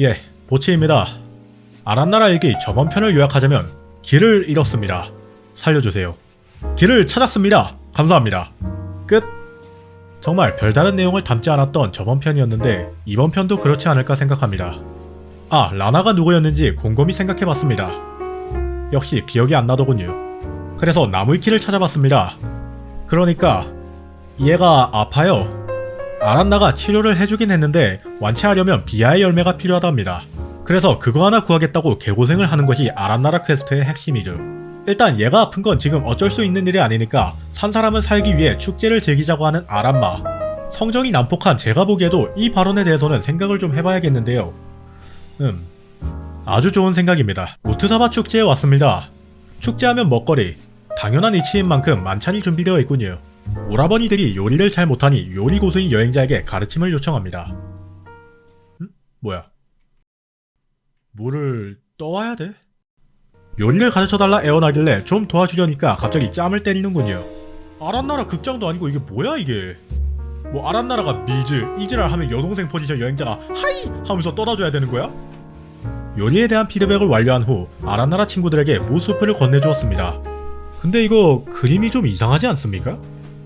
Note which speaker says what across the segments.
Speaker 1: 예, 보치입니다. 아란나라 일기 저번 편을 요약하자면 길을 잃었습니다. 살려주세요. 길을 찾았습니다. 감사합니다. 끝. 정말 별다른 내용을 담지 않았던 저번 편이었는데 이번 편도 그렇지 않을까 생각합니다. 아, 라나가 누구였는지 곰곰이 생각해봤습니다. 역시 기억이 안 나더군요. 그래서 나무의 키를 찾아봤습니다. 그러니까 얘가 아파요. 아란나가 치료를 해주긴 했는데 완치하려면 비아의 열매가 필요하답니다. 그래서 그거 하나 구하겠다고 개고생을 하는 것이 아란나라 퀘스트의 핵심이죠. 일단 얘가 아픈 건 지금 어쩔 수 있는 일이 아니니까 산 사람은 살기 위해 축제를 즐기자고 하는 아란마. 성정이 난폭한 제가 보기에도 이 발언에 대해서는 생각을 좀 해봐야겠는데요. 음, 아주 좋은 생각입니다. 무트사바 축제에 왔습니다. 축제하면 먹거리. 당연한 이치인 만큼 만찬이 준비되어 있군요. 오라버니들이 요리를 잘 못하니 요리 고수인 여행자에게 가르침을 요청합니다. 음? 뭐야? 물을 떠와야 돼? 요리를 가르쳐달라 애원하길래 좀 도와주려니까 갑자기 짬을 때리는군요. 아란나라 극장도 아니고 이게 뭐야 이게? 뭐 아란나라가 미즈, 이즈랄 하면 여동생 포지션 여행자가 하이! 하면서 떠다줘야 되는 거야? 요리에 대한 피드백을 완료한 후 아란나라 친구들에게 무수프를 건네주었습니다. 근데 이거 그림이 좀 이상하지 않습니까?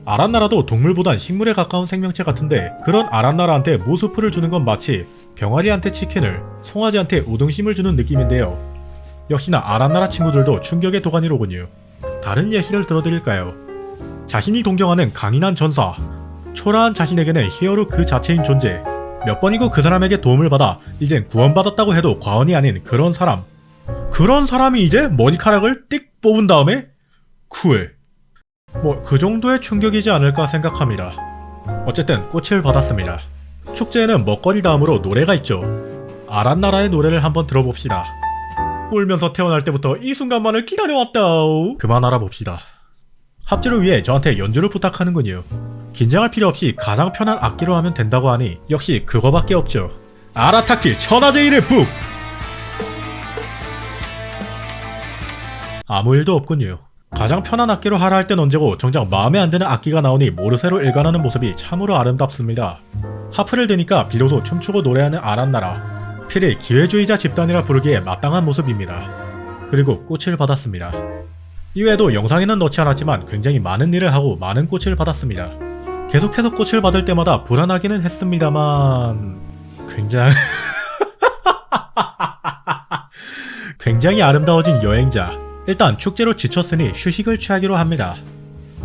Speaker 1: 아란나라도 동물보단 식물에 가까운 생명체 같은데 그런 아란나라한테 무수프를 주는 건 마치 병아리한테 치킨을, 송아지한테 우등심을 주는 느낌인데요. 역시나 아란나라 친구들도 충격의 도가니로군요. 다른 예시를 들어드릴까요? 자신이 동경하는 강인한 전사, 초라한 자신에게는 히어로 그 자체인 존재, 몇 번이고 그 사람에게 도움을 받아 이젠 구원받았다고 해도 과언이 아닌 그런 사람. 그런 사람이 이제 머리카락을 띡 뽑은 다음에 쿨. 뭐 그 정도의 충격이지 않을까 생각합니다. 어쨌든 꽃을 받았습니다. 축제에는 먹거리 다음으로 노래가 있죠. 아란나라의 노래를 한번 들어봅시다. 울면서 태어날 때부터 이 순간만을 기다려왔다. 그만 알아봅시다. 합주를 위해 저한테 연주를 부탁하는군요. 긴장할 필요 없이 가장 편한 악기로 하면 된다고 하니 역시 그거밖에 없죠. 아라타키 천하제일의 북! 아무 일도 없군요. 가장 편한 악기로 하라 할 땐 언제고 정작 마음에 안 드는 악기가 나오니 모르쇠로 일관하는 모습이 참으로 아름답습니다. 하프를 드니까 비로소 춤추고 노래하는 아란나라. 필히 기회주의자 집단이라 부르기에 마땅한 모습입니다. 그리고 꽃을 받았습니다. 이외에도 영상에는 넣지 않았지만 굉장히 많은 일을 하고 많은 꽃을 받았습니다. 계속해서 꽃을 받을 때마다 불안하기는 했습니다만 굉장히 굉장히 아름다워진 여행자. 일단 축제로 지쳤으니 휴식을 취하기로 합니다.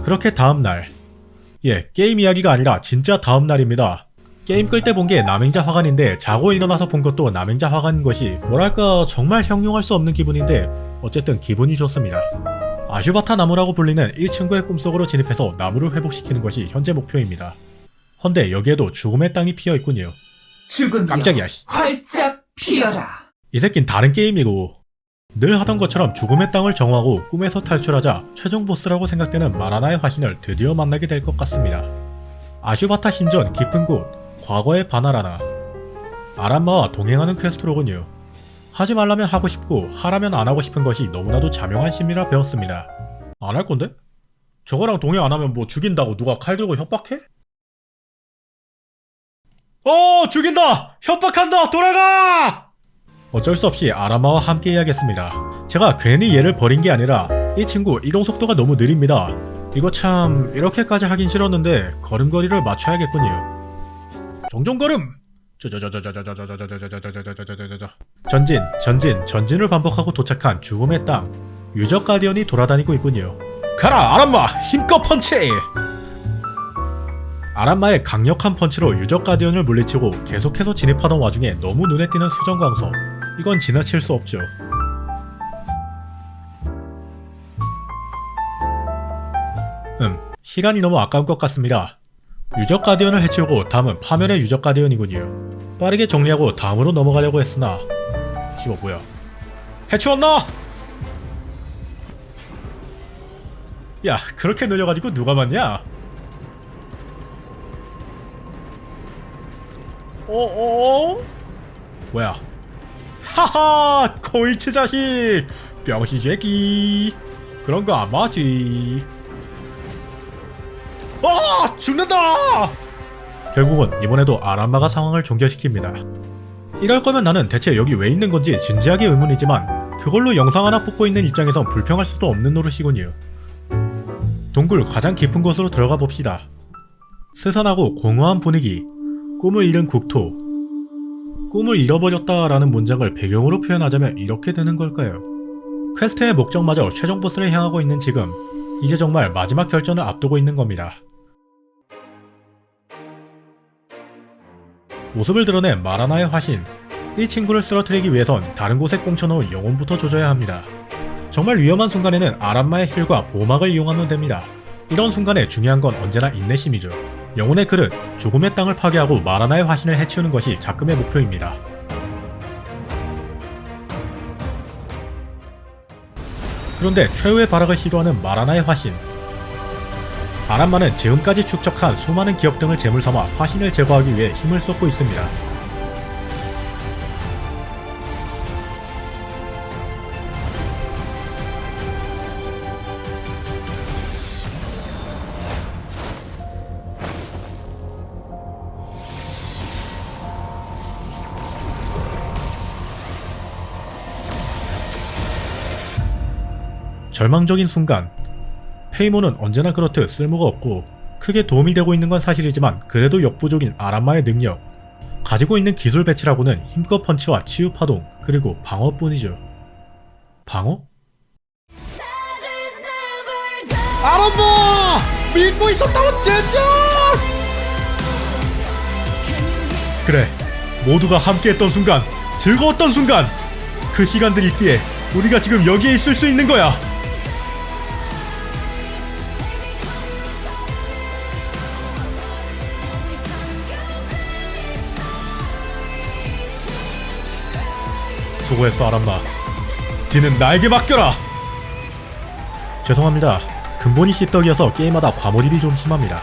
Speaker 1: 그렇게 다음날. 예, 게임 이야기가 아니라 진짜 다음날입니다. 게임 끌 때 본 게 남행자 화관인데 자고 일어나서 본 것도 남행자 화관인 것이 뭐랄까 정말 형용할 수 없는 기분인데 어쨌든 기분이 좋습니다. 아슈바타 나무라고 불리는 이 친구의 꿈속으로 진입해서 나무를 회복시키는 것이 현재 목표입니다. 헌데 여기에도 죽음의 땅이 피어 있군요.
Speaker 2: 죽은
Speaker 1: 깜짝이야, 씨.
Speaker 2: 활짝 피어라.
Speaker 1: 이 새낀 다른 게임이고 늘 하던 것처럼 죽음의 땅을 정하고 꿈에서 탈출하자 최종 보스라고 생각되는 마라나의 화신을 드디어 만나게 될 것 같습니다. 아슈바타 신전 깊은 곳 과거의 바나라나 아란마와 동행하는 퀘스트로군요. 하지 말라면 하고 싶고 하라면 안 하고 싶은 것이 너무나도 자명한 심리라 배웠습니다. 안 할 건데? 저거랑 동행 안 하면 뭐 죽인다고 누가 칼 들고 협박해? 어 죽인다! 협박한다! 돌아가! 어쩔 수 없이 아라마와 함께 해야겠습니다. 제가 괜히 얘를 버린 게 아니라 이 친구 이동 속도가 너무 느립니다. 이거 참 이렇게까지 하긴 싫었는데 걸음걸이를 맞춰야겠군요. 종종 걸음. 전진, 전진, 전진을 반복하고 도착한 죽음의 땅. 유적 가디언이 돌아다니고 있군요. 가라 아람마! 힘껏 펀치! 아람마의 강력한 펀치로 유적 가디언을 물리치고 계속해서 진입하던 와중에 너무 눈에 띄는 수정광석. 이건 지나칠 수 없죠. 음, 시간이 너무 아까운 것 같습니다. 유적 가디언을 해치우고 다음은 파멸의 유적 가디언이군요. 빠르게 정리하고 다음으로 넘어가려고 했으나 씨발 뭐야? 해치웠나? 야 그렇게 늘려가지고 누가 맞냐? 어어? 뭐야? 하하! 코이치 자식! 병신 새끼! 그런 거 안 맞지. 아! 죽는다! 결국은 이번에도 아란마가 상황을 종결시킵니다. 이럴 거면 나는 대체 여기 왜 있는 건지 진지하게 의문이지만 그걸로 영상 하나 뽑고 있는 입장에선 불평할 수도 없는 노릇이군요. 동굴 가장 깊은 곳으로 들어가 봅시다. 스산하고 공허한 분위기, 꿈을 잃은 국토. 꿈을 잃어버렸다라는 문장을 배경으로 표현하자면 이렇게 되는 걸까요? 퀘스트의 목적마저 최종 보스를 향하고 있는 지금, 이제 정말 마지막 결전을 앞두고 있는 겁니다. 모습을 드러낸 마라나의 화신. 이 친구를 쓰러뜨리기 위해선 다른 곳에 꽁쳐놓은 영혼부터 조져야 합니다. 정말 위험한 순간에는 아람마의 힐과 보호막을 이용하면 됩니다. 이런 순간에 중요한 건 언제나 인내심이죠. 영혼의 그릇, 죽음의 땅을 파괴하고 마라나의 화신을 해치우는 것이 작금의 목표입니다. 그런데 최후의 발악을 시도하는 마라나의 화신. 아람마는 지금까지 축적한 수많은 기억 등을 제물 삼아 화신을 제거하기 위해 힘을 쏟고 있습니다. 절망적인 순간 페이모는 언제나 그렇듯 쓸모가 없고 크게 도움이 되고 있는 건 사실이지만 그래도 역부족인 아람마의 능력 가지고 있는 기술 배치라고는 힘껏 펀치와 치유 파동 그리고 방어뿐이죠 방어?
Speaker 3: 아람마! 믿고 있었다고 젠장!
Speaker 1: 그래 모두가 함께했던 순간 즐거웠던 순간 그 시간들이 있기에 우리가 지금 여기에 있을 수 있는 거야 수고했어 아람마 뒤는 나에게 맡겨라! 죄송합니다. 근본이 씹덕이어서 게임마다 과몰입이 좀 심합니다.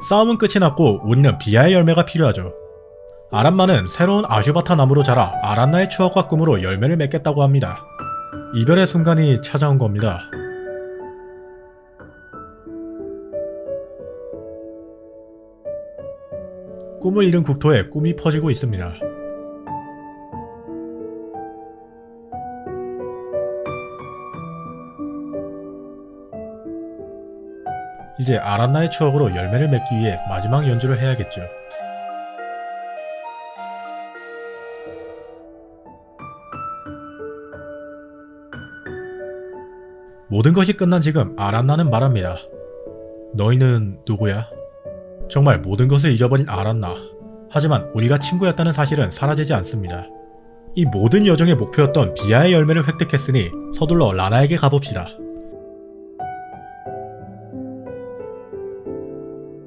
Speaker 1: 싸움은 끝이 났고 우리는 비아의 열매가 필요하죠. 아란마는 새로운 아슈바타 나무로 자라 아란나의 추억과 꿈으로 열매를 맺겠다고 합니다. 이별의 순간이 찾아온 겁니다. 꿈을 잃은 국토에 꿈이 퍼지고 있습니다. 이제 아란나의 추억으로 열매를 맺기 위해 마지막 연주를 해야겠죠. 모든 것이 끝난 지금 아란나는 말합니다. 너희는 누구야? 정말 모든 것을 잊어버린 아란나. 하지만 우리가 친구였다는 사실은 사라지지 않습니다. 이 모든 여정의 목표였던 비아의 열매를 획득했으니 서둘러 라나에게 가봅시다.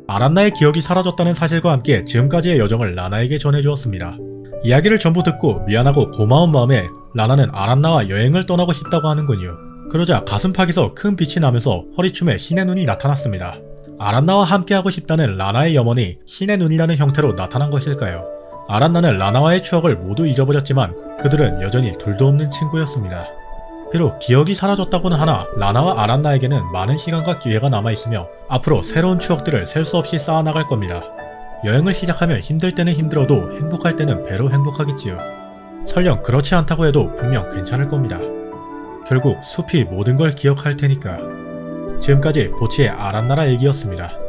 Speaker 1: 아란나의 기억이 사라졌다는 사실과 함께 지금까지의 여정을 라나에게 전해주었습니다. 이야기를 전부 듣고 미안하고 고마운 마음에 라나는 아란나와 여행을 떠나고 싶다고 하는군요. 그러자 가슴팍에서 큰 빛이 나면서 허리춤에 신의 눈이 나타났습니다. 아란나와 함께하고 싶다는 라나의 염원이 신의 눈이라는 형태로 나타난 것일까요? 아란나는 라나와의 추억을 모두 잊어버렸지만 그들은 여전히 둘도 없는 친구였습니다. 비록 기억이 사라졌다고는 하나 라나와 아란나에게는 많은 시간과 기회가 남아있으며 앞으로 새로운 추억들을 셀 수 없이 쌓아나갈 겁니다. 여행을 시작하면 힘들 때는 힘들어도 행복할 때는 배로 행복하겠지요. 설령 그렇지 않다고 해도 분명 괜찮을 겁니다. 결국 숲이 모든 걸 기억할 테니까. 지금까지 보치의 아란나라 얘기였습니다.